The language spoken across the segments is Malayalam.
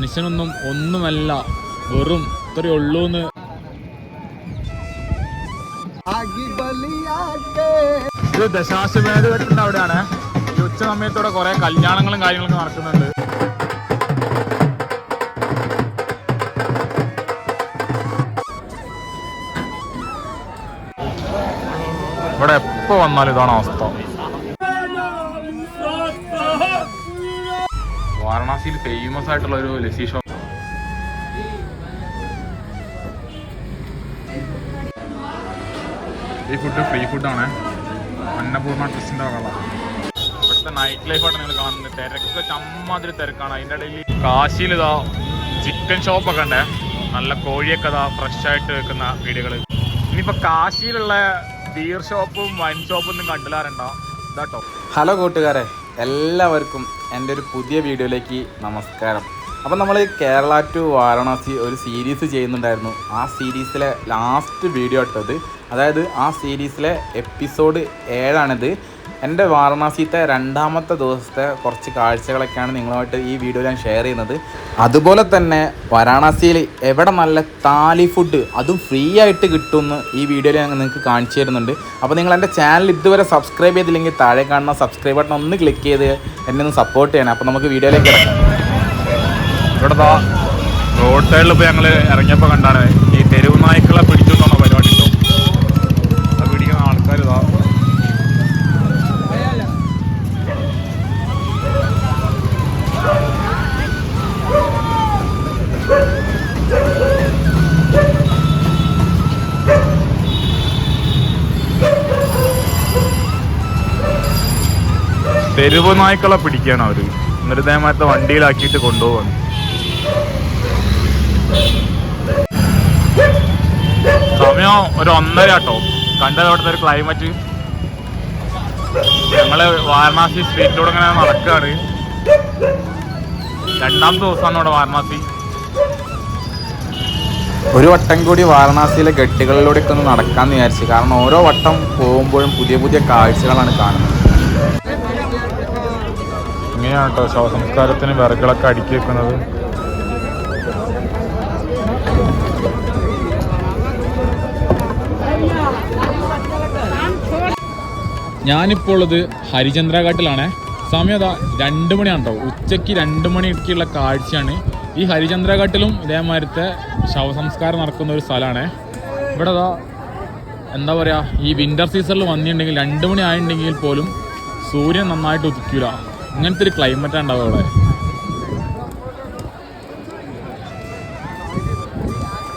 മനുഷ്യനൊന്നും ഒന്നുമല്ല വെറും ഇത്രയേ ഉള്ളൂന്ന്. ഇത് ദശാശ്വമേധ വെട്ടുണ്ട് അവിടെയാണ്. ഈ ഉച്ച സമയത്തോടെ കുറെ കല്യാണങ്ങളും കാര്യങ്ങളും നടക്കുന്നുണ്ട്. ഇവിടെ എപ്പോ വന്നാലും ഇതാണ് അവസ്ഥ. വാരണാസിയിൽ ഫേമസ് ആയിട്ടുള്ള ഒരു ലസ്സി ഷോപ്പ് ഈ ഫുഡ് ഫ്രീ ഫുഡാണ് അന്നപൂർണ ട്രസ്റ്റിന്റെ വകളാണ് ഇവിടുത്തെ നൈറ്റ് ലൈഫാണ് നിങ്ങൾ കാണുന്നത്. തിരക്ക് ചമ്മാതിരി തിരക്കാണ്. അതിന്റെ ഇടയിൽ കാശിയിൽ ഇതാ ചിക്കൻ ഷോപ്പൊക്കെ ഉണ്ട്. നല്ല കോഴിയൊക്കെ ഇതാ ഫ്രഷ് ആയിട്ട് വെക്കുന്ന വീടുകൾ ഇനിയിപ്പോൾ കാശിയിലുള്ള ബീർ ഷോപ്പും വൈൻ ഷോപ്പും ഒന്നും കണ്ടില്ലാറുണ്ടോ? ഇതാട്ടോ. ഹലോ കൂട്ടുകാരെ. എല്ലാവർക്കും എന്റെ ഒരു പുതിയ വീഡിയോയിലേക്ക് നമസ്കാരം. അപ്പം നമ്മൾ കേരള ടു വാരണാസി ഒരു സീരീസ് ചെയ്യുന്നുണ്ടായിരുന്നു. ആ സീരീസിലെ ലാസ്റ്റ് വീഡിയോ ഇട്ടത്. അതായത് ആ സീരീസിലെ എപ്പിസോഡ് ഏഴാണിത്. എന്റെ വാരണാസിത്തെ രണ്ടാമത്തെ ദിവസത്തെ കുറച്ച് കാഴ്ചകളൊക്കെയാണ് നിങ്ങളുമായിട്ട് ഈ വീഡിയോ ഞാൻ ഷെയർ ചെയ്യുന്നത്. അതുപോലെ തന്നെ വാരാണസിയിൽ എവിടെ നല്ല താലി ഫുഡ് അതും ഫ്രീ ആയിട്ട് കിട്ടുമെന്ന് ഈ വീഡിയോയിൽ ഞാൻ നിങ്ങൾക്ക് കാണിച്ചു തരുന്നുണ്ട്. അപ്പോൾ നിങ്ങൾ എന്റെ ചാനൽ ഇതുവരെ സബ്സ്ക്രൈബ് ചെയ്തില്ലെങ്കിൽ താഴെ കാണുന്ന സബ്സ്ക്രൈബ് ബട്ടൺ ഒന്ന് ക്ലിക്ക് ചെയ്ത് എന്നെ ഒന്ന് സപ്പോർട്ട് ചെയ്യണം. അപ്പോൾ നമുക്ക് വീഡിയോയിലേക്ക് ഇവിടെ റോഡ് സൈഡിൽ ഇപ്പോൾ ഞങ്ങൾ ഇറങ്ങിയപ്പോൾ കണ്ടാണ് ഈ തെരുവ് നായ്ക്കളെ തെരുവ് നായ്ക്കളെ പിടിക്കുകയാണ് അവർ. എന്നിട്ട് ഇതേമാരത്തെ വണ്ടിയിലാക്കിയിട്ട് കൊണ്ടുപോവാണ്. സമയം ഒരു ഒന്നര കേട്ടോ കണ്ടത് അവിടുത്തെ ഒരു ക്ലൈമറ്റ് ഞങ്ങൾ വാരണാസി സ്ട്രീറ്റിലൂടെ ഇങ്ങനെ നടക്കുകയാണ് രണ്ടാമത്തെ ദിവസമാണ് ഇവിടെ വാരണാസി. ഒരു വട്ടം കൂടി വാരണാസിയിലെ ഗട്ടികളിലൂടെയൊക്കെ ഒന്ന് നടക്കാമെന്ന് വിചാരിച്ചു. കാരണം ഓരോ വട്ടം പോകുമ്പോഴും പുതിയ പുതിയ കാഴ്ചകളാണ് കാണുന്നത്. ഇങ്ങനെയാണ് കേട്ടോ ശവസംസ്കാരത്തിന് വിറകളൊക്കെ അടുക്കി വെക്കുന്നത്. ഞാനിപ്പോൾ ഉള്ളത് ഹരിചന്ദ്രഘാട്ടിലാണ്. സമയം അതാ രണ്ട് മണിയാണ് കേട്ടോ ഉച്ചയ്ക്ക് രണ്ട് മണിക്കുള്ള കാഴ്ചയാണ്. ഈ ഹരിചന്ദ്രഘാട്ടിലും ഇതേമാതിരത്തെ ശവസംസ്കാരം നടക്കുന്ന ഒരു സ്ഥലമാണ്. ഇവിടെ അതാ എന്താ പറയുക ഈ വിന്റർ സീസണിൽ വന്നിട്ടുണ്ടെങ്കിൽ രണ്ട് മണി ആയിട്ടുണ്ടെങ്കിൽ പോലും സൂര്യൻ നന്നായിട്ട് ഉദിക്കൂല. ഇങ്ങനത്തെ ഒരു ക്ലൈമറ്റ് ഉണ്ടാവും അവിടെ.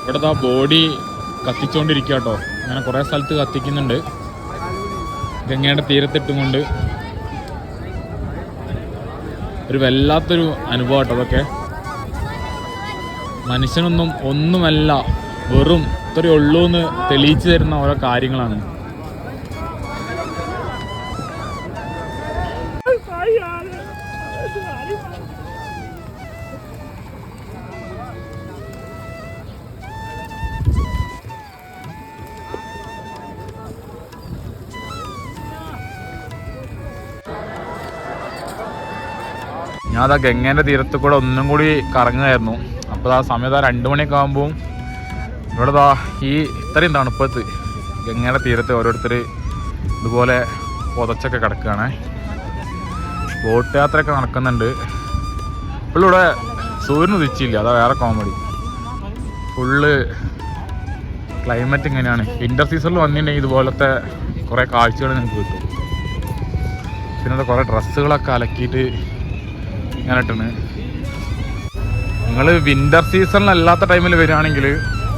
ഇവിടുത്തെ ബോഡി കത്തിച്ചുകൊണ്ടിരിക്കുക കേട്ടോ അങ്ങനെ കുറേ സ്ഥലത്ത് കത്തിക്കുന്നുണ്ട്. ഗംഗയുടെ തീരത്തിട്ടും കൊണ്ട് ഒരു വല്ലാത്തൊരു അനുഭവം കേട്ടോ അതൊക്കെ. മനുഷ്യനൊന്നും ഒന്നുമല്ല വെറും ഇത്രയേ ഉള്ളൂ എന്ന് തെളിയിച്ചു തരുന്ന ഓരോ കാര്യങ്ങളാണ്. ഞാൻ അതാ ഗംഗേന്റെ തീരത്ത് കൂടെ ഒന്നും കൂടി കറങ്ങുമായിരുന്നു അപ്പോൾ ആ സമയത്ത് ആ രണ്ട് മണിയൊക്കെ ആകുമ്പോൾ ഇവിടെ ദാ ഈ ഇത്രയും തണുപ്പത്ത് ഗംഗയുടെ തീരത്ത് ഓരോരുത്തർ ഇതുപോലെ പുതച്ചൊക്കെ കിടക്കുകയാണ്. ബോട്ട് യാത്രയൊക്കെ നടക്കുന്നുണ്ട്. ഇവിടെ സൂര്യൻ ഉദിച്ചില്ല അതാ വേറെ കോമഡി ഫുള്ള് ക്ലൈമറ്റ് ഇങ്ങനെയാണ്. വിന്റർ സീസണിൽ വന്നിട്ടുണ്ടെങ്കിൽ ഇതുപോലത്തെ കുറേ കാഴ്ചകൾ നിങ്ങൾക്ക് കിട്ടും. പിന്നെ കുറേ ഡ്രസ്സുകളൊക്കെ അലക്കിയിട്ട് ഇങ്ങനെ ഇട്ടണ് നിങ്ങൾ വിന്റർ സീസണിലല്ലാത്ത ടൈമിൽ വരികയാണെങ്കിൽ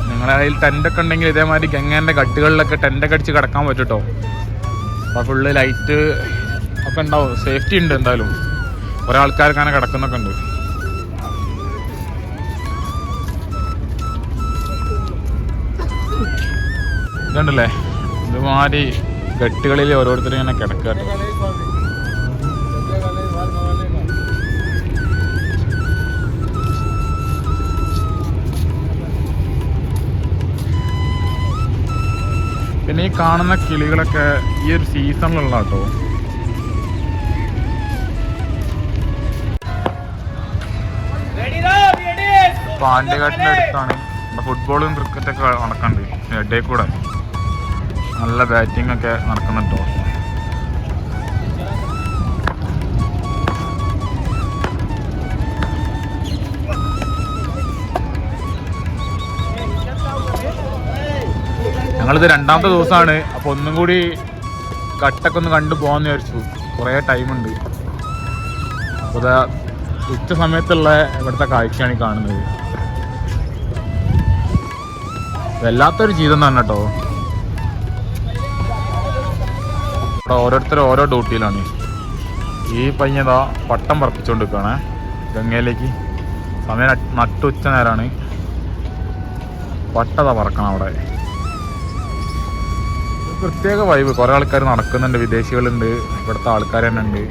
നിങ്ങളെ അതിൽ ടെന്റൊക്കെ ഉണ്ടെങ്കിൽ ഇതേമാതിരി ഗംഗേന്റെ കട്ടുകളിലൊക്കെ ടെന്റൊക്കെ അടിച്ച് കിടക്കാൻ പറ്റുട്ടോ. അപ്പോൾ ഫുള്ള് ലൈറ്റ് ഒക്കെ ഉണ്ടാവും. സേഫ്റ്റി ഉണ്ട് എന്തായാലും. കുറേ ആൾക്കാർക്ക് അങ്ങനെ കിടക്കുന്നൊക്കെ ഉണ്ട്. ഇതുണ്ടല്ലേ? ഇതുമാതിരി കെട്ടുകളിൽ ഓരോരുത്തരും ഇങ്ങനെ കിടക്കുക പിന്നെ ഈ കാണുന്ന കിളികളൊക്കെ ഈ ഒരു സീസണിലുള്ള കേട്ടോ പാണ്ഡ്യഘാട്ടിന്റെ അടുത്താണ്. ഫുട്ബോളും ക്രിക്കറ്റൊക്കെ നടക്കണ്ട്. ഇടയിൽ കൂടെ. നല്ല ബാറ്റിംഗ് ഒക്കെ നടക്കുന്നുണ്ടോ? ഞങ്ങളിത് രണ്ടാമത്തെ ദിവസമാണ്. അപ്പോൾ ഒന്നും കൂടി കട്ടൊക്കെ ഒന്ന് കണ്ടു പോകാമെന്ന് വിചാരിച്ചു. കുറേ ടൈമുണ്ട് അപ്പോൾ ഇതാ ഉച്ച സമയത്തുള്ള ഇവിടുത്തെ കാഴ്ചയാണ് ഈ കാണുന്നത്. വല്ലാത്തൊരു ജീവിതം തന്നെ കേട്ടോ. ഇവിടെ ഓരോരുത്തർ ഓരോ ഡ്യൂട്ടിയിലാണ്. ഈ പയ്യതാ പട്ടം പറപ്പിച്ചുകൊണ്ടിരിക്കുകയാണ് ഗംഗയിലേക്ക്. സമയം നട്ട് നട്ടുച്ച നേരമാണ് പട്ടതാ പറക്കണം അവിടെ. പ്രത്യേക വൈബ് കുറെ ആൾക്കാർ നടക്കുന്നുണ്ട് വിദേശികളുണ്ട് ഇവിടുത്തെ ആൾക്കാർ തന്നെ ഉണ്ട്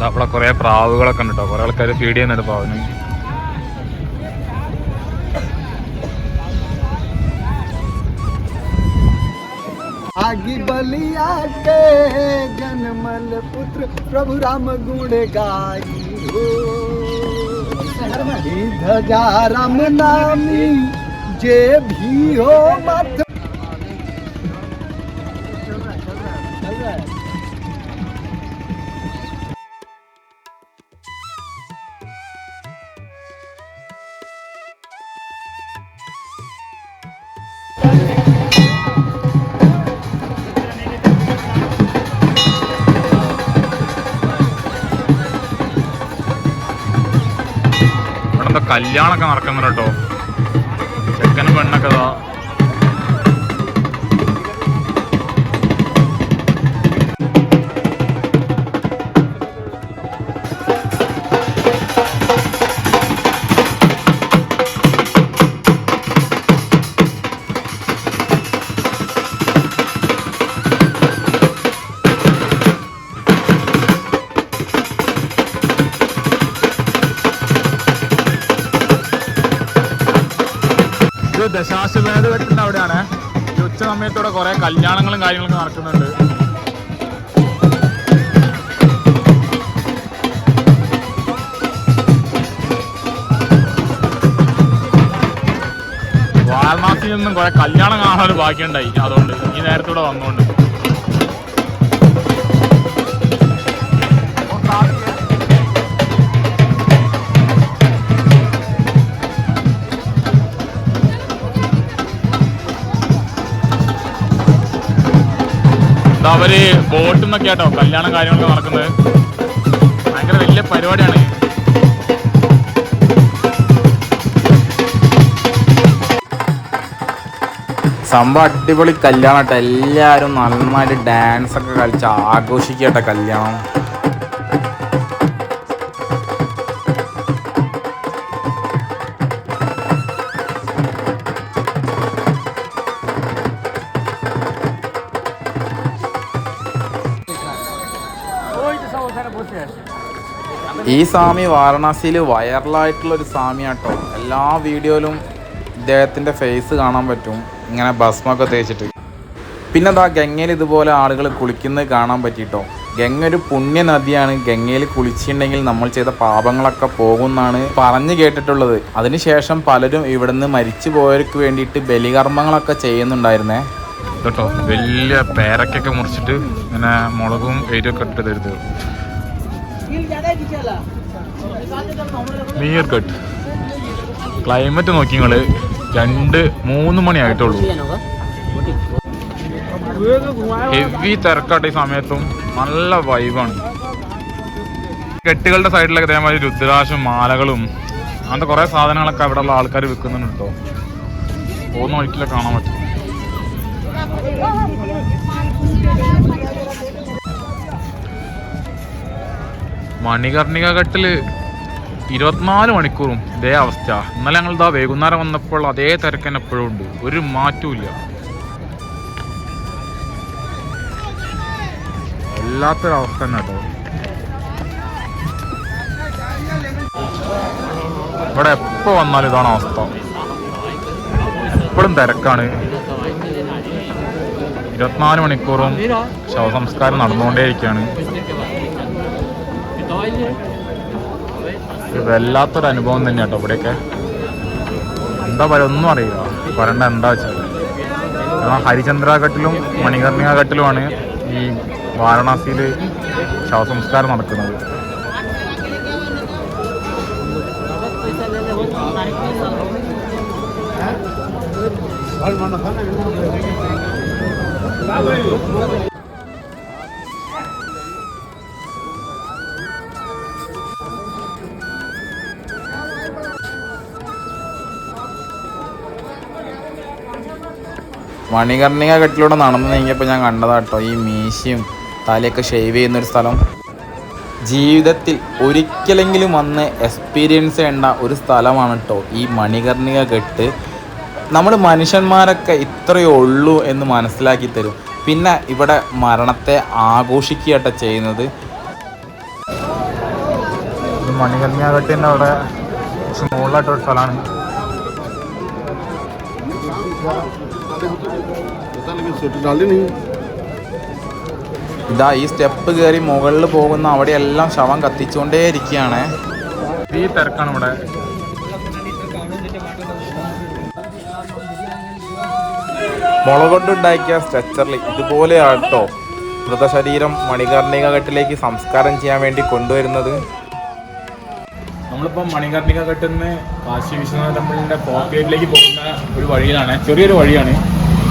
ദാ അവിടെ കുറെ പ്രാവുകളൊക്കെ ഉണ്ട് കേട്ടോ കുറെ ആൾക്കാർ ഫീഡ് ചെയ്യുന്നുണ്ട് പ്രാവിന് आगे बलिया के जनमल पुत्र प्रभु राम गुण गाई हो ધજા રામ નામી જે ભીઓ માથ കല്യാണമൊക്കെ നടക്കുന്നുണ്ട് കേട്ടോ. ചെക്കനും പെണ്ണൊക്കെ ഇതാ. ദശാശ്വമേധ വെട്ടുണ്ട് അവിടെയാണ്. ഈ ഉച്ച സമയത്തോടെ കുറെ കല്യാണങ്ങളും കാര്യങ്ങളൊക്കെ നടക്കുന്നുണ്ട്. വാരണാസിയിൽ നിന്നും കുറെ കല്യാണം കാണാനൊരു ബാക്കിയുണ്ടായി അതുകൊണ്ട് ഈ നേരത്തൂടെ വന്നുകൊണ്ട് അവർ ബോട്ടിൽ നിന്നൊക്കെ ആട്ടോ കല്യാണം കാര്യങ്ങളൊക്കെ നടക്കുന്നത്. ഭയങ്കര വലിയ പരിപാടിയാണ്. സംഭവം അടിപൊളി കല്യാണം എല്ലാവരും നന്നായിട്ട് ഡാൻസ് ഒക്കെ കളിച്ച് ആഘോഷിക്കട്ടെ കല്യാണം. ഈ സ്വാമി വാരണാസിയിൽ വൈറലായിട്ടുള്ള ഒരു സ്വാമിയാട്ടോ. എല്ലാ വീഡിയോയിലും ഇദ്ദേഹത്തിന്റെ ഫേസ് കാണാൻ പറ്റും. ഇങ്ങനെ ഭസ്മൊക്കെ തേച്ചിട്ട്. പിന്നെ അതാ ഗംഗയിൽ ഇതുപോലെ ആളുകൾ കുളിക്കുന്നത് കാണാൻ പറ്റിയിട്ടോ ഗംഗ ഒരു പുണ്യ നദിയാണ്. ഗംഗയിൽ കുളിച്ചിട്ടുണ്ടെങ്കിൽ നമ്മൾ ചെയ്ത പാപങ്ങളൊക്കെ പോകുമെന്നാണ് പറഞ്ഞു കേട്ടിട്ടുള്ളത്. അതിനുശേഷം പലരും ഇവിടുന്ന് മരിച്ചു പോയവർക്ക് വേണ്ടിയിട്ട് ബലികർമ്മങ്ങളൊക്കെ ചെയ്യുന്നുണ്ടായിരുന്നേ. കേട്ടോ വലിയ പേരക്കൊക്കെ മുറിച്ചിട്ട് ഇങ്ങനെ മുളകും എരിയൊക്കെ ഇട്ട് തരുത് മീർ കട്ട് ക്ലൈമറ്റ് നോക്കി നിങ്ങൾ രണ്ട് മൂന്ന് മണി ആയിട്ടുള്ളൂ. ഹെവി തിരക്കാട്ട ഈ സമയത്തും. നല്ല വൈബാണ് കെട്ടുകളുടെ സൈഡിലൊക്കെ ഇതേമാതിരി രുദ്രാശും മാലകളും അങ്ങനത്തെ കുറെ സാധനങ്ങളൊക്കെ അവിടെ ഉള്ള ആൾക്കാർ വിൽക്കുന്നുണ്ട്? കേട്ടോ പോകുന്ന വഴിക്കില്ല കാണാൻ പറ്റും. മണികർണിക ഘട്ടിൽ ഇരുപത്തിനാല് മണിക്കൂറും ഇതേ അവസ്ഥ. ഇന്നലെ ഞങ്ങൾ ഇതാ വൈകുന്നേരം വന്നപ്പോൾ അതേ തിരക്കൻ എപ്പോഴും ഉണ്ട്. ഒരു മാറ്റവും വല്ലാത്തൊരവസ്ഥ തന്നെ കേട്ടോ. ഇവിടെ എപ്പോ വന്നാലും ഇതാണ് അവസ്ഥ. എപ്പോഴും തിരക്കാണ്. ഇരുപത്തിനാല് മണിക്കൂറും ശവസംസ്കാരം നടന്നുകൊണ്ടേയിരിക്കുകയാണ്. വല്ലാത്തൊരു അനുഭവം തന്നെ കേട്ടോ ഇവിടെയൊക്കെ. എന്താ പറയുക ഒന്നും അറിയില്ല. പറയണ്ട എന്താ വെച്ചാൽ ഘട്ടിലും ഹരിചന്ദ്രാഘട്ടിലും മണികർണികാഘട്ടിലുമാണ് ഈ വാരണാസിയിൽ ശവസംസ്കാരം നടക്കുന്നത്. മണികർണിക കെട്ടിലൂടെ നടന്നു നീങ്ങിയപ്പോൾ ഞാൻ കണ്ടതാട്ടോ ഈ മീശയും തലയൊക്കെ ഷേവ് ചെയ്യുന്ന ഒരു സ്ഥലം. ജീവിതത്തിൽ ഒരിക്കലെങ്കിലും വന്ന് എക്സ്പീരിയൻസ് ചെയ്യേണ്ട ഒരു സ്ഥലമാണ് കേട്ടോ ഈ മണികർണിക കെട്ട് നമ്മൾ മനുഷ്യന്മാരൊക്കെ ഇത്രയേ ഉള്ളൂ എന്ന് മനസ്സിലാക്കി തരും. പിന്നെ ഇവിടെ മരണത്തെ ആഘോഷിക്കുകട്ടോ ചെയ്യുന്നത്. മണികർണിക കെട്ടിന്റെ അവിടെ മുകളിലായിട്ടൊരു സ്ഥലമാണ്. ഇതാ ഈ സ്റ്റെപ്പ് കയറി മുകളിൽ പോകുന്ന അവിടെയെല്ലാം ശവം കത്തിച്ചുകൊണ്ടേ ഇരിക്കുകയാണ് ഈ തിരക്കാണ് ഇവിടെ. മുള കൊണ്ടുണ്ടാക്കിയ സ്ട്രെച്ചറിൽ ഇതുപോലെയാട്ടോ മൃതശരീരം മണികർണിക കെട്ടിലേക്ക് സംസ്കാരം ചെയ്യാൻ വേണ്ടി കൊണ്ടുവരുന്നത്. നമ്മളിപ്പം മണികർണിക കെട്ടുന്ന കാശി വിശ്വനാഥ ടെമ്പിളിന്റെ പോക്കറ്റിലേക്ക് പോകുന്ന ഒരു വഴിയിലാണ്. ചെറിയൊരു വഴിയാണ്.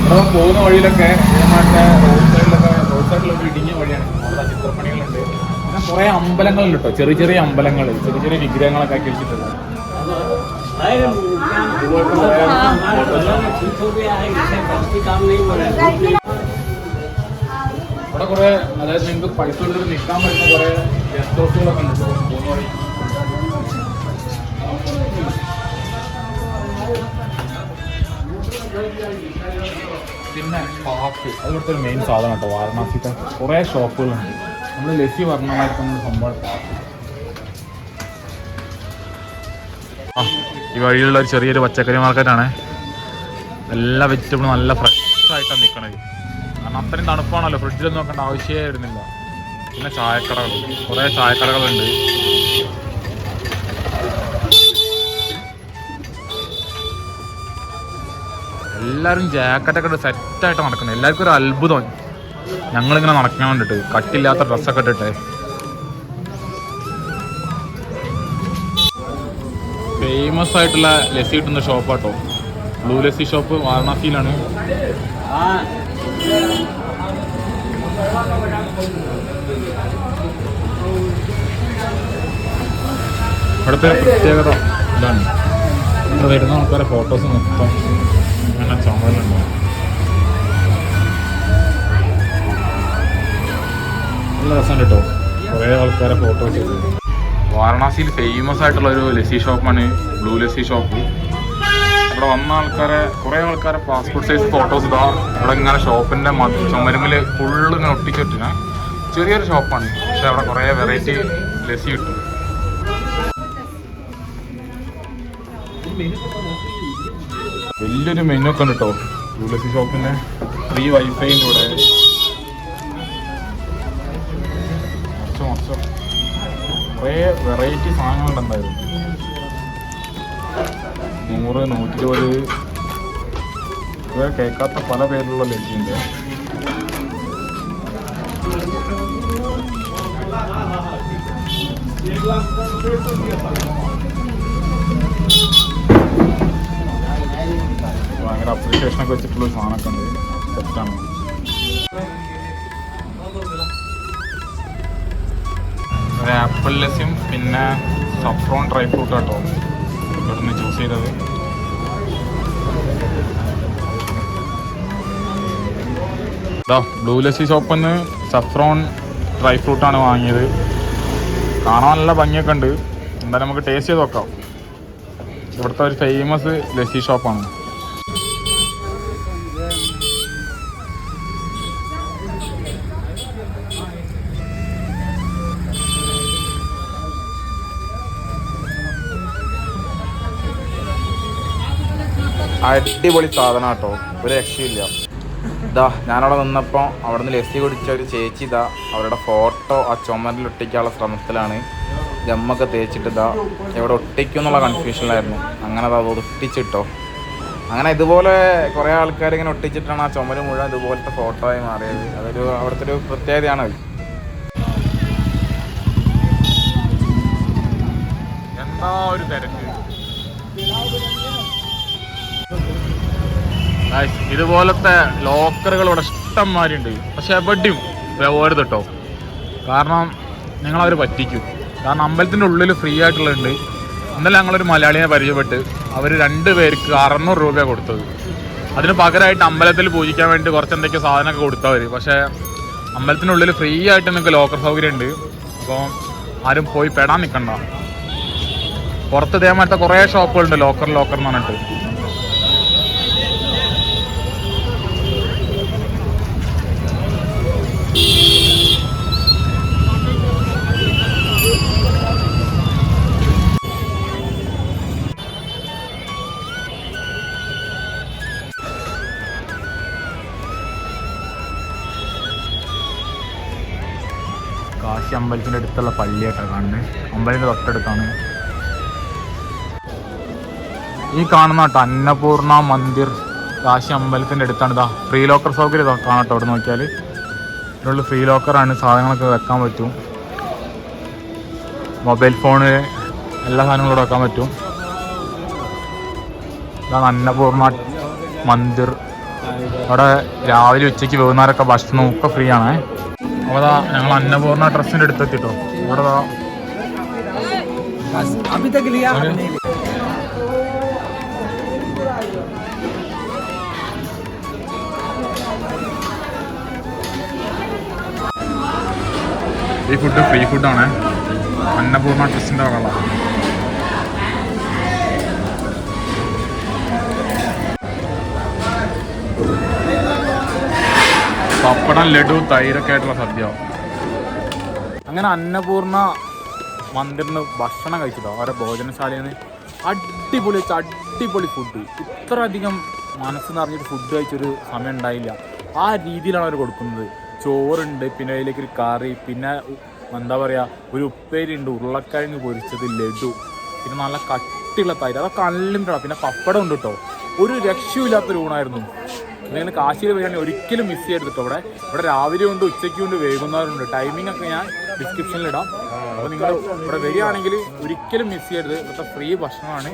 ഇവിടെ പോകുന്ന വഴിയിലൊക്കെ ഇതേമാരുടെ റോഡ് സൈഡിലൊക്കെ റോഡ് സൈഡിലൊക്കെ ഇടിഞ്ഞ വഴിയാണ്. അവിടെ ചിത്രപ്പണികളുണ്ട്. പിന്നെ കുറേ അമ്പലങ്ങളുണ്ട് കേട്ടോ ചെറിയ ചെറിയ അമ്പലങ്ങൾ ചെറിയ ചെറിയ വിഗ്രഹങ്ങളൊക്കെ ആക്കി വെച്ചിട്ടുണ്ട്. ഇവിടെ കുറെ അതായത് നിങ്ങൾക്ക് പൈസ കൊടുത്തിട്ട് നിൽക്കാൻ പറ്റുന്ന കുറെ ഗസ്റ്റ് ഹൗസുകളൊക്കെ ഉണ്ട് പോകുന്ന വഴി. പിന്നെ പാർക്ക് അതിവിടുത്തെ ഒരു മെയിൻ സാധനം കേട്ടോ വാരണാസിത്തെ കുറേ ഷോപ്പുകളുണ്ട്. നമ്മൾ ലസ്സി നമ്മൾ സംഭവം പാക്ക് ഈ വഴിയിലുള്ള ഒരു ചെറിയൊരു പച്ചക്കറി മാർക്കറ്റാണ്. എല്ലാ വെജിറ്റബിളും നല്ല ഫ്രഷ് ആയിട്ടാണ് നിൽക്കണത് കാരണം അത്രയും തണുപ്പാണല്ലോ ഫ്രിഡ്ജിലൊന്നും നോക്കേണ്ട ആവശ്യമേ വരുന്നില്ല. പിന്നെ ചായക്കടകൾ കുറേ ചായക്കടകളുണ്ട്. എല്ലാവരും ജാക്കറ്റൊക്കെ ഇട്ട് സെറ്റായിട്ട് നടക്കുന്നത് എല്ലാവർക്കും ഒരു അത്ഭുതം. ഞങ്ങളിങ്ങനെ നടക്കാൻ വേണ്ടിട്ട് കട്ടില്ലാത്ത ഡ്രസ്സൊക്കെ ഇട്ടിട്ട്. ഫേമസ് ആയിട്ടുള്ള ലസ്സി കിട്ടുന്ന ഷോപ്പാട്ടോ ബ്ലൂ ലസ്സി ഷോപ്പ് വാരണാസിയിലാണ്. ഇവിടുത്തെ പ്രത്യേകത ഇതാണ്. ഇവിടെ വരുന്ന ആൾക്കാരെ ഫോട്ടോസ് മൊത്തം. ഇങ്ങനെ ചുമലുണ്ട് നല്ല രസമുണ്ട് കേട്ടോ. കുറേ ആൾക്കാരെ ഫോട്ടോസ് വാരണാസിയിൽ ഫേമസ് ആയിട്ടുള്ള ഒരു ലസ്സി ഷോപ്പാണ് ബ്ലൂ ലസ്സി ഷോപ്പ്. ഇവിടെ വന്ന ആൾക്കാരെ കുറേ ആൾക്കാരെ പാസ്പോർട്ട് സൈസ് ഫോട്ടോസ് ഇതാ. ഇവിടെ ഇങ്ങനെ ഷോപ്പിന്റെ ചുമരുമ്പിൽ ഫുള്ള് ഇങ്ങനെ ഒട്ടിച്ചിട്ടിന്. ചെറിയൊരു ഷോപ്പാണ് പക്ഷെ അവിടെ കുറേ വെറൈറ്റി ലസ്സി കിട്ടും. വലിയൊരു മെനു ഒക്കെ ഉണ്ട് കേട്ടോ ഷോപ്പിന്റെ ഫ്രീ വൈഫൈ കൂടെ. കുറേ വെറൈറ്റി സാധനങ്ങളുണ്ട് എന്തായാലും. നൂറ് നൂറ്റി ഇരുപത് ഇതുവരെ കേൾക്കാത്ത പല പേരിലുള്ള ലഡ്ജുണ്ട് ഭയങ്കര അപ്രീഷിയേഷനൊക്കെ വെച്ചിട്ടുള്ള സാധനമൊക്കെ ഉണ്ട്. സെറ്റാണ് ആപ്പിൾ ലസ്യം പിന്നെ സഫ്രോൺ ഡ്രൈ ഫ്രൂട്ട് കേട്ടോ ഇവിടുന്ന് ചൂസ് ചെയ്തത്. ഇതാ ബ്ലൂ ലസ്സി ഷോപ്പിൽ നിന്ന് സഫ്രോൺ ഡ്രൈ ഫ്രൂട്ടാണ് വാങ്ങിയത്. കാണാൻ നല്ല ഭംഗിയൊക്കെ ഉണ്ട്. എന്തായാലും നമുക്ക് ടേസ്റ്റ് ചെയ്ത് നോക്കാം. ഇവിടുത്തെ ഒരു ഫേമസ് ലസ്സി ഷോപ്പാണ് അടിപൊളി സാധനം കേട്ടോ. ഒരു രക്ഷയില്ല. ഇതാ ഞാനവിടെ നിന്നപ്പോൾ അവിടെ നിന്ന് ലസ്സി കുടിച്ച ഒരു ചേച്ചി ഇതാ അവരുടെ ഫോട്ടോ ആ ചുമരിൽ ഒട്ടിക്കാനുള്ള ശ്രമത്തിലാണ്. ജമ്മൊക്കെ തേച്ചിട്ട് ഇതാ എവിടെ ഒട്ടിക്കും എന്നുള്ള കൺഫ്യൂഷനിലായിരുന്നു അങ്ങനെ അത് ഒട്ടിച്ചിട്ടോ. അങ്ങനെ ഇതുപോലെ കുറേ ആൾക്കാർ ഇങ്ങനെ ഒട്ടിച്ചിട്ടാണ് ആ ചുമര് മുഴുവൻ ഇതുപോലത്തെ ഫോട്ടോ ആയി മാറിയത്. അതൊരു അവിടുത്തെ ഒരു പ്രത്യേകതയാണ് അത്. എന്താ ഒരു തിരക്ക്? ഇതുപോലത്തെ ലോക്കറുകൾ ഇവിടെ ഇഷ്ടംമാരുണ്ട്. പക്ഷെ എവിടെയും പോരുത് കേട്ടോ കാരണം നിങ്ങളവർ പറ്റിക്കും. കാരണം അമ്പലത്തിന്റെ ഉള്ളിൽ ഫ്രീ ആയിട്ടുള്ളതുണ്ട് ഇന്നലെ ഞങ്ങളൊരു മലയാളിയെ പരിചയപ്പെട്ട് അവർ രണ്ട് പേർക്ക് അറുന്നൂറ് രൂപയാണ് കൊടുത്തത്. അതിന് പകരമായിട്ട് അമ്പലത്തിൽ പൂജിക്കാൻ വേണ്ടി കുറച്ച് എന്തൊക്കെ സാധനമൊക്കെ കൊടുത്തവർ പക്ഷേ അമ്പലത്തിനുള്ളിൽ ഫ്രീ ആയിട്ട് നിങ്ങൾക്ക് ലോക്കർ സൗകര്യം ഉണ്ട് അപ്പോൾ ആരും പോയി പെടാൻ നിൽക്കണ്ട പുറത്ത് ഇതേമാരത്തെ കുറേ ഷോപ്പുകളുണ്ട് ലോക്കർ ലോക്കർ എന്ന് പറഞ്ഞിട്ട്. അമ്പലത്തിന്റെ അടുത്തുള്ള പള്ളിയായിട്ടാണ് കാണുന്നത് അമ്പലത്തിന്റെ തൊട്ടടുത്താണ്. ഈ കാണുന്ന കേട്ടോ അന്നപൂർണ മന്ദിർ കാശി അമ്പലത്തിന്റെ അടുത്താണ്. ഇതാ ഫ്രീ ലോക്കർ സൗകര്യം ഇതാ കേട്ടോ അവിടെ നോക്കിയാൽ ഇതിനുള്ള ഫ്രീ ലോക്കറാണ് സാധനങ്ങളൊക്കെ വെക്കാൻ പറ്റും. മൊബൈൽ ഫോണ് എല്ലാ സാധനങ്ങളും ഇവിടെ വെക്കാൻ പറ്റും. ഇതാണ് അന്നപൂർണ മന്ദിർ. അവിടെ രാവിലെ ഉച്ചയ്ക്ക് വൈകുന്നേരമൊക്കെ ഭക്ഷണമൊക്കെ ഫ്രീ ആണ് അപ്പോൾ ഞങ്ങൾ അന്നപൂർണ ഡ്രസ്സിന്റെ അടുത്തെത്തിട്ടോ ഇവിടെ ഈ ഫുഡ് ഫ്രീ ഫുഡാണ് അന്നപൂർണ ഡ്രസ്സിന്റെ വകളാണ് പപ്പടം ലഡു തൈരൊക്കെ ആയിട്ടുള്ള സദ്യ. അങ്ങനെ അന്നപൂർണ മന്ദിറിന് ഭക്ഷണം കഴിച്ചിട്ടോ? അവരുടെ ഭോജനശാലയിൽ നിന്ന് അടിപൊളി വെച്ച അടിപൊളി ഫുഡ് ഇത്ര അധികം മനസ്സ് നിറഞ്ഞിട്ട് ഫുഡ് കഴിച്ചൊരു സമയം ഉണ്ടായില്ല ആ രീതിയിലാണ് അവർ കൊടുക്കുന്നത്. ചോറുണ്ട് പിന്നെ അതിലേക്ക് ഒരു കറി പിന്നെ എന്താ പറയുക ഒരു ഉപ്പേരി ഉണ്ട് ഉരുളക്കിഴങ്ങ് പൊരിച്ചത് ലഡു പിന്നെ നല്ല കട്ടിയുള്ള തൈര്. അതൊക്കെ അൺലിമിറ്റഡ് പിന്നെ പപ്പടം ഉണ്ട് കേട്ടോ ഒരു രക്ഷയില്ലാത്തൊരു ഊണായിരുന്നു. നിങ്ങൾ കാശിയിൽ വരികയാണെങ്കിൽ ഒരിക്കലും മിസ് ചെയ്യരുത് കേട്ടോ. ഇവിടെ ഇവിടെ രാവിലെ ഉണ്ട് ഉച്ചയ്ക്ക് ഉണ്ട് വൈകുന്നേരം ഉണ്ട് ടൈമിംഗ് ഒക്കെ ഞാൻ ഡിസ്ക്രിപ്ഷനിൽ ഇടാം. അപ്പോൾ നിങ്ങൾ ഇവിടെ വരികയാണെങ്കിൽ ഒരിക്കലും മിസ് ചെയ്യരുത്. ഇവിടുത്തെ ഫ്രീ ഭക്ഷണമാണ്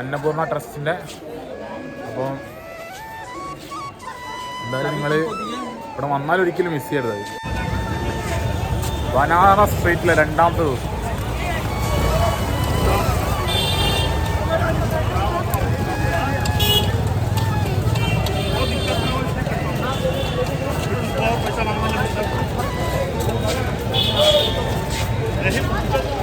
അന്നപൂർണ ട്രസ്റ്റിന്റെ അപ്പോൾ എന്തായാലും നിങ്ങൾ ഇവിടെ വന്നാൽ ഒരിക്കലും മിസ് ചെയ്യരുത്. ബനാറ സ്ട്രീറ്റിലെ രണ്ടാമത്തെ ദിവസം. Brasil.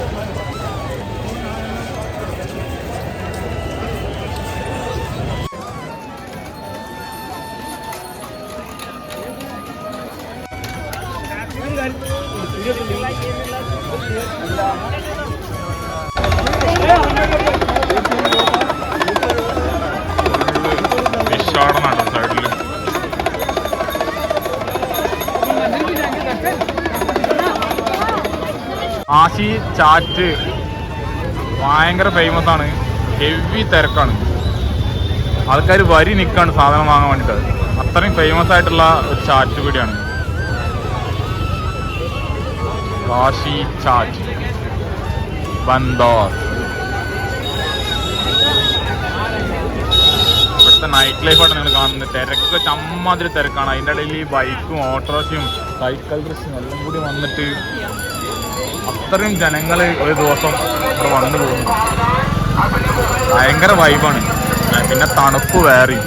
ചാറ്റ് ഭയങ്കര ഫേമസ് ആണ്. ഹെവി തിരക്കാണ്. ആൾക്കാർ വരി നിൽക്കാണ് സാധനം വാങ്ങാൻ വേണ്ടിയിട്ട് അത്രയും ഫേമസ് ആയിട്ടുള്ള ഒരു ചാറ്റ് കൂടിയാണ്. കാശി ചാറ്റ്. ബന്ദോർ ഇവിടുത്തെ നൈറ്റ് ലൈഫാണ് നിങ്ങൾ കാണുന്നത് തിരക്ക് ചമ്മാതിരി തിരക്കാണ്. അതിന്റെ ഇടയിൽ ഈ ബൈക്കും ഓട്ടോറിക്ഷയും സൈക്കിൾ ഡ്രസ്സും എല്ലാം കൂടി വന്നിട്ട് അത്രയും ജനങ്ങൾ ഒരു ദിവസം ഇവിടെ വന്നു പോകുന്നു ഭയങ്കര വൈബാണ് പിന്നെ തണുപ്പ് വേറെയും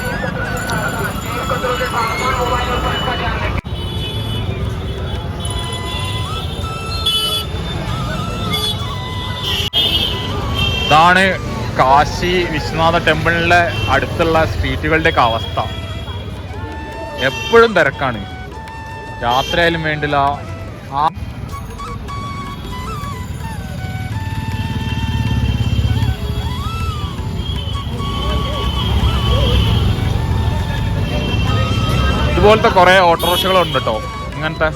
ഇതാണ് കാശി വിശ്വനാഥ ടെമ്പിളിന്റെ അടുത്തുള്ള സ്ട്രീറ്റുകളുടെയൊക്കെ അവസ്ഥ. എപ്പോഴും തിരക്കാണ്. രാത്രിയായാലും വേണ്ടില്ല. ഇതുപോലത്തെ കുറേ ഓട്ടോറിക്ഷകളുണ്ട് കേട്ടോ ഇങ്ങനത്തെ.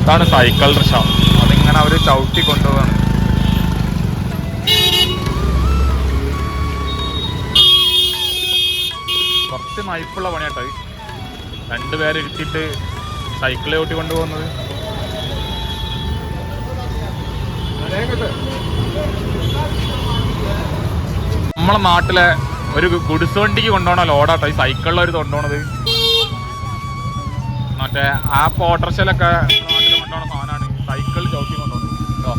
ഇതാണ് സൈക്കിൾ റിക്ഷ. അതിങ്ങനെ അവർ ചവിട്ടി കൊണ്ടുപോകാണ് കുറച്ച് നയിപ്പുള്ള പണിയാട്ടോ രണ്ടുപേരെ ഇരുത്തിയിട്ട് സൈക്കിളെ ഓട്ടി കൊണ്ടുപോകുന്നത്. നമ്മളെ നാട്ടിലെ ഒരു ഗുഡ്സ് വണ്ടിക്ക് കൊണ്ടുപോകണ ലോഡാട്ടോ ഈ സൈക്കിളിൽ ഒരു കൊണ്ടുപോണത് മറ്റേ ആ പോട്ടർഷലൊക്കെ നാട്ടിൽ കൊണ്ടുപോകുന്ന സാധനമാണ്. സൈക്കിൾ ചവിട്ടി കൊണ്ടുപോകുന്നത് കേട്ടോ?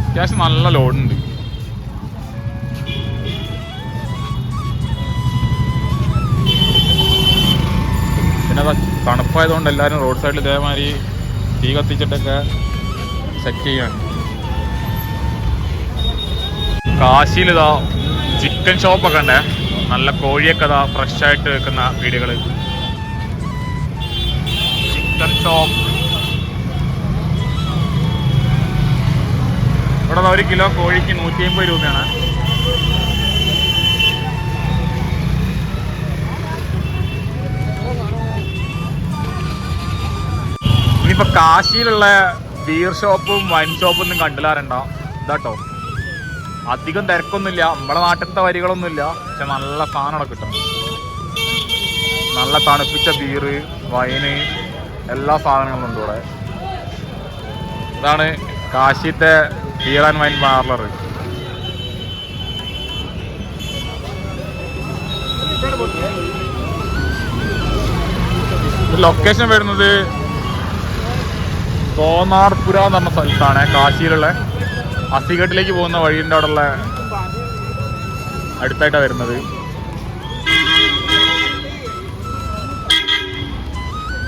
അത്യാവശ്യം നല്ല ലോഡുണ്ട്. പിന്നെ തണുപ്പായതുകൊണ്ട് എല്ലാവരും റോഡ് സൈഡിൽ ഇതേമാതിരി തീ കത്തിച്ചിട്ടൊക്കെ സെറ്റ് ചെയ്യാണ്. കാശിയിൽ ഇതാ ചിക്കൻ ഷോപ്പൊക്കെ ഉണ്ടേ. നല്ല കോഴിയൊക്കെ ഇതാ ഫ്രഷ് ആയിട്ട് വെക്കുന്ന വീടുകൾ ചിക്കൻ ഷോപ്പ് ഇവിടെ ഒരു കിലോ കോഴിക്ക് നൂറ്റി അമ്പത് രൂപയാണ്. ഇനിയിപ്പോ കാശിയിലുള്ള ബീർ ഷോപ്പും വൈൻ ഷോപ്പും ഒന്നും കണ്ടില്ലാറുണ്ടോ? ഇതാട്ടോ. അധികം തിരക്കൊന്നുമില്ല. നമ്മുടെ നാട്ടിലത്തെ വരികളൊന്നുമില്ല. പക്ഷെ നല്ല സാധനം കിട്ടും. നല്ല തണുപ്പിച്ച ബീറ് വൈന് എല്ലാ സാധനങ്ങളും ഉണ്ട് ഇവിടെ. ഇതാണ് കാശിത്തെ beer and wine parlour location വരുന്നത് കോനാർപുര എന്ന് പറഞ്ഞ സ്ഥലത്താണ്. കാശിയിലുള്ള അസിഘട്ടിലേക്ക് പോകുന്ന വഴിയുടെ ഉള്ള അടുത്തായിട്ടാണ് വരുന്നത്.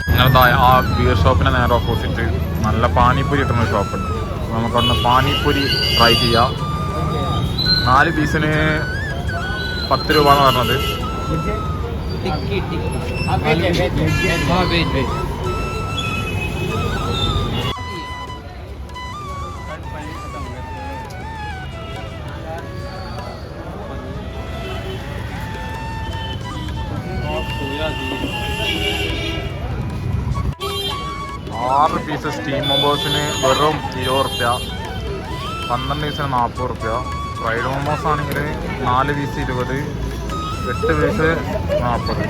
അങ്ങനത്തെ ആ ബിയർ ഷോപ്പിന് നേരെ ഓപ്പോസിറ്റ് നല്ല പാനിപ്പൂരി കിട്ടുന്ന ഷോപ്പുണ്ട് നമുക്കൊന്ന് പാനിപ്പൂരി ട്രൈ ചെയ്യാം. നാല് പീസിന് പത്ത് രൂപ എന്ന് പറഞ്ഞത്. വെറും ഇരുപത് റുപ്യ പന്ത്രണ്ട് പീസിന് നാൽപ്പത് റുപ്യ ഫ്രൈഡ് മോമോസ് ആണെങ്കിൽ നാല് പീസ് ഇരുപത്. എട്ട് പീസ് നാൽപ്പത്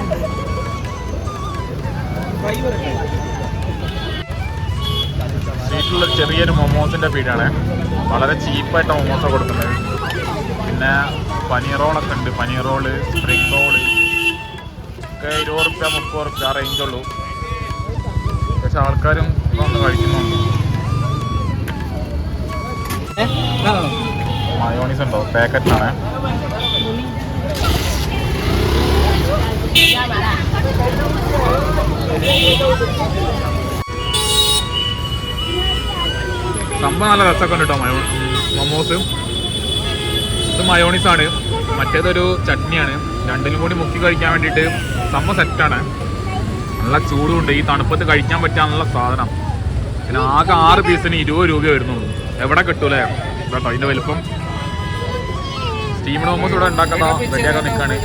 വീട്ടിലുള്ള ചെറിയൊരു മൊമോസിന്റെ പീടിയാണ് വളരെ ചീപ്പായിട്ട് മൊമോസാണ് കൊടുക്കുന്നത്. പിന്നെ പനീർ റോളൊക്കെ ഉണ്ട്. പനീർ റോൾ സ്പ്രിംഗ് റോൾ ഒക്കെ ഇരുപത് റുപ്യ മുപ്പത് റുപ്യ റേഞ്ചുള്ളൂ പക്ഷെ ആൾക്കാരും ഇതൊന്ന് കഴിക്കുന്നുണ്ട്. മയോണീസ് ഉണ്ടോ? പാക്കറ്റിലാണ് സംഭവം നല്ല രസമൊക്കെ ഉണ്ട് മയോ മൊമോസ്. ഇത് മയോണീസ് ആണ്. മറ്റേതൊരു ചട്നിയാണ്. രണ്ടിലും കൂടി മുക്കി കഴിക്കാൻ വേണ്ടിയിട്ട് സംഭവം സെറ്റാണ് നല്ല ചൂടുണ്ട്. ഈ തണുപ്പത്ത് കഴിക്കാൻ പറ്റാന്നുള്ള സാധനം. പിന്നെ ആകെ ആറ് പീസിന് ഇരുപത് രൂപ വരുന്നുള്ളൂ. എവിടെ കിട്ടൂലേ കേട്ടോ അതിന്റെ വലിപ്പം സ്റ്റീം മോമോസ് ഇവിടെ ഉണ്ടാക്കുന്ന റെഡിയാക്കാൻ നിൽക്കാണ്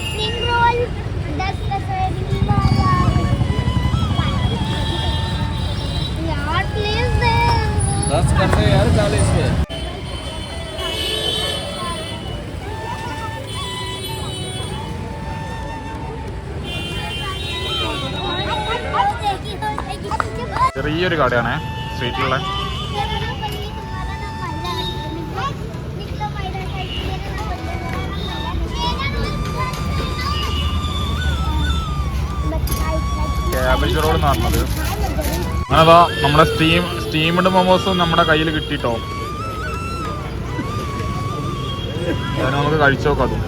स्प्रिंग रोल दस का सोयाबीन वाला यार प्लीज दे दस कर दे यार चालीस पे ചെറിയൊരു കടയാണ് സ്ട്രീറ്റിലുള്ള ക്യാബേജ് റോൾ എന്ന് പറഞ്ഞത്. നമ്മുടെ സ്റ്റീം സ്റ്റീംഡ് മൊമോസും നമ്മുടെ കയ്യിൽ കിട്ടിട്ടോ. നമുക്ക് കഴിച്ചു നോക്കാം അതും.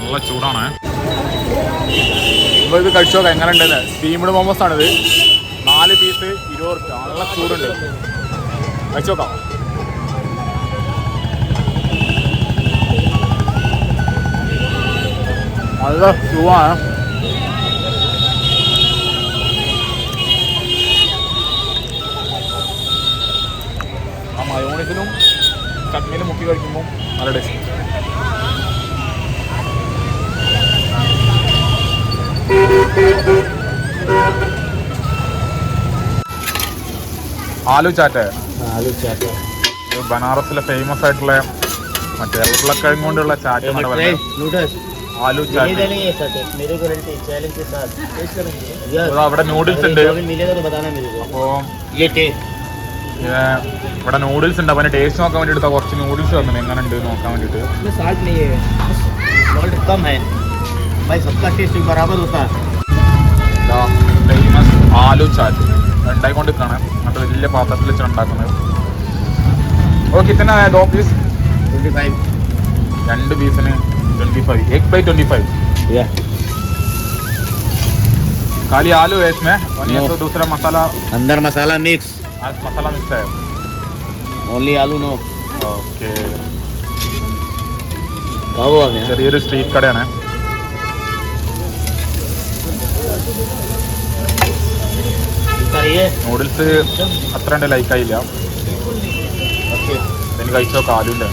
നല്ല ചൂടാണ്. നമ്മൾ ഇത് കഴിച്ചു നോക്കാം എങ്ങനെ ഉണ്ടെന്ന് സ്റ്റീംഡ് മൊമോസ് ആണിത്. നാല് പീസ് ഇരുപത് നല്ല ചൂടുണ്ട്. കഴിച്ചു നോക്കാം. നല്ല സുഖമാണ്. ആ മയോണിസിനും ചട്നിയിലും മുക്കി കഴിക്കുമ്പോൾ നല്ല taste aloo chat. Aloo chat. ബനാറസിലെ ഫേമസ് ആയിട്ടുള്ള മറ്റേ ഉരുളക്കിഴങ്ങ് കൊണ്ടുള്ള ചാറ്റ് എന്നാണ് പറയുന്നത് नूडल्स ആലു नहीं ചാറ്റ് देंगे सर मेरे को रेडी चैलेंज के साथ टेस्ट करेंगे यस ഇവിടെ അവിടെ നൂഡിൽസ് ഉണ്ട് मिलेगा तो बताना मेरे को അപ്പോൾ ये टेस्ट ഇവിടെ നൂഡിൽസ് ഉണ്ട് അപ്പോൾ അതിന്റെ ടേസ്റ്റ് നോക്കാൻ വേണ്ടി എടുത്താൽ കുറച്ച് നൂഡിൽസ് വന്നു എങ്ങനെ ഉണ്ട് നോക്കാൻ വേണ്ടിയിട്ട് इसमें साल्ट नहीं है सॉल्ट कम है भाई सबका टेस्ट बराबर होता है ഫേമസ് ആലു ചാറ്റ് ഉണ്ടായിക്കൊണ്ടിരിക്കുകയാണ് അങ്ങനത്തെ വലിയ പാത്രത്തിൽ വെച്ചാണ് ഉണ്ടാക്കുന്നത് ഓക്കെ ഇത്തന്നെ ദോ പീസ് ट्वेंटी फाइव രണ്ട് പീസിന് ട്വൻറ്റി ഫൈവ് एक प्लेट ट्वेंटी फाइव या खाली आलू है इसमें और ये No. तो दूसरा मसाला अंदर मसाला मिक्स आज मसाला मिक्स है ओनली आलू नो ഓക്കെ कब हुआ गया ചെറിയൊരു സ്ട്രീറ്റ് കടയാണ് करिए നൂഡിൽസ് അത്ര കണ്ട് ലൈക്കായില്ല ओके ഇതിന് കഴിച്ചോ കാലുണ്ട്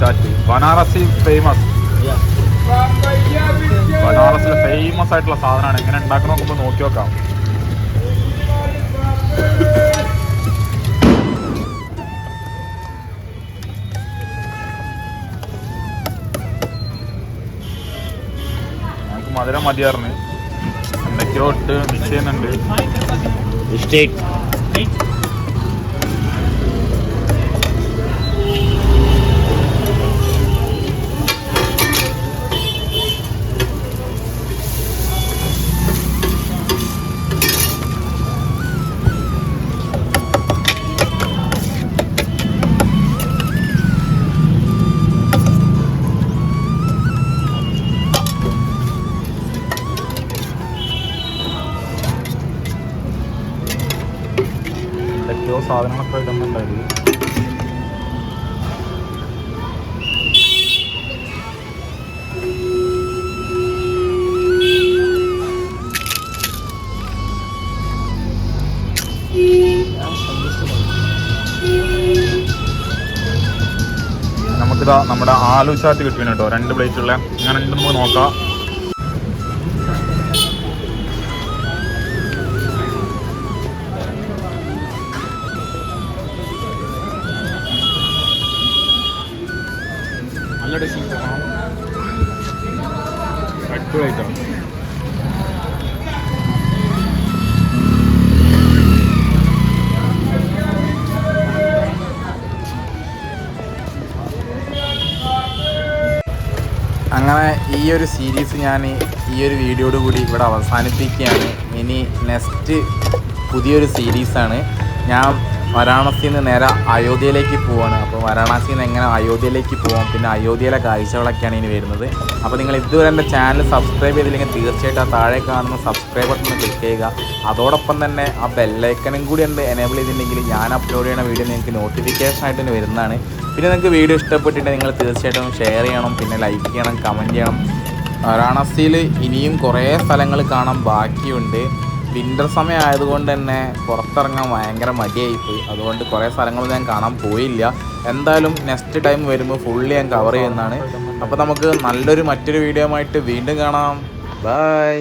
ചാറ്റ്. ബനാറസി ഫേമസ് ബനാറസിൽ ഫേമസ് ആയിട്ടുള്ള സാധനമാണ് എങ്ങനെ ഉണ്ടാക്കണം നോക്കുമ്പോൾ നോക്കി നോക്കാം. നമുക്ക് മധുരം മതിയായിരുന്നു. എന്തൊക്കെയോ ഇട്ട് മിക്സ് ചെയ്യുന്നുണ്ട്. സാധനങ്ങളൊക്കെ ഇടുന്നുണ്ടായിരുന്നു നമുക്കിതാ നമ്മുടെ ആലു ചാറ്റ് കിട്ടിയാണ് കേട്ടോ. രണ്ട് പ്ലേറ്റുള്ള അങ്ങനെ നമുക്ക് നോക്കാം. അങ്ങനെ ഈ ഒരു സീരീസ് ഞാൻ ഈ ഒരു വീഡിയോയോട് കൂടി ഇവിടെ അവസാനിപ്പിക്കുകയാണ്. ഇനി നെക്സ്റ്റ് പുതിയൊരു സീരീസാണ് ഞാൻ വാരാണസിയിൽ നിന്ന് നേരെ അയോധ്യയിലേക്ക് പോവാണ്. അപ്പോൾ വാരാണസിയിൽ നിന്ന് എങ്ങനെ അയോധ്യയിലേക്ക് പോകാം പിന്നെ അയോധ്യയിലെ കാഴ്ചകളൊക്കെയാണ് ഇനി വരുന്നത്. അപ്പോൾ നിങ്ങൾ ഇതുവരെ എന്റെ ചാനൽ സബ്സ്ക്രൈബ് ചെയ്തില്ലെങ്കിൽ തീർച്ചയായിട്ടും ആ താഴെ കാണുന്ന സബ്സ്ക്രൈബ് ബട്ടൺ ക്ലിക്ക് ചെയ്യുക. അതോടൊപ്പം തന്നെ ആ ബെല്ലൈക്കനും കൂടി ഒന്ന് എനേബിൾ ചെയ്തിട്ടുണ്ടെങ്കിൽ ഞാൻ അപ്ലോഡ് ചെയ്യുന്ന വീഡിയോ നിങ്ങൾക്ക് നോട്ടിഫിക്കേഷൻ ആയിട്ട് വരുന്നതാണ്. പിന്നെ നിങ്ങൾക്ക് വീഡിയോ ഇഷ്ടപ്പെട്ടിട്ടുണ്ടെങ്കിൽ നിങ്ങൾ തീർച്ചയായിട്ടും ഷെയർ ചെയ്യണം പിന്നെ ലൈക്ക് ചെയ്യണം കമന്റ് ചെയ്യണം. വാരാണസിയിൽ ഇനിയും കുറേ സ്ഥലങ്ങൾ കാണാൻ ബാക്കിയുണ്ട്. വിന്റർ സമയം ആയതുകൊണ്ട് തന്നെ പുറത്തിറങ്ങാൻ ഭയങ്കര മടിയായിപ്പോയി. അതുകൊണ്ട് കുറേ സ്ഥലങ്ങൾ ഞാൻ കാണാൻ പോയില്ല. എന്തായാലും നെക്സ്റ്റ് ടൈം വരുമ്പോൾ ഫുള്ളി ഞാൻ കവർ ചെയ്യുന്നതാണ്. അപ്പോൾ നമുക്ക് നല്ലൊരു മറ്റൊരു വീഡിയോ ആയിട്ട് വീണ്ടും കാണാം. ബൈ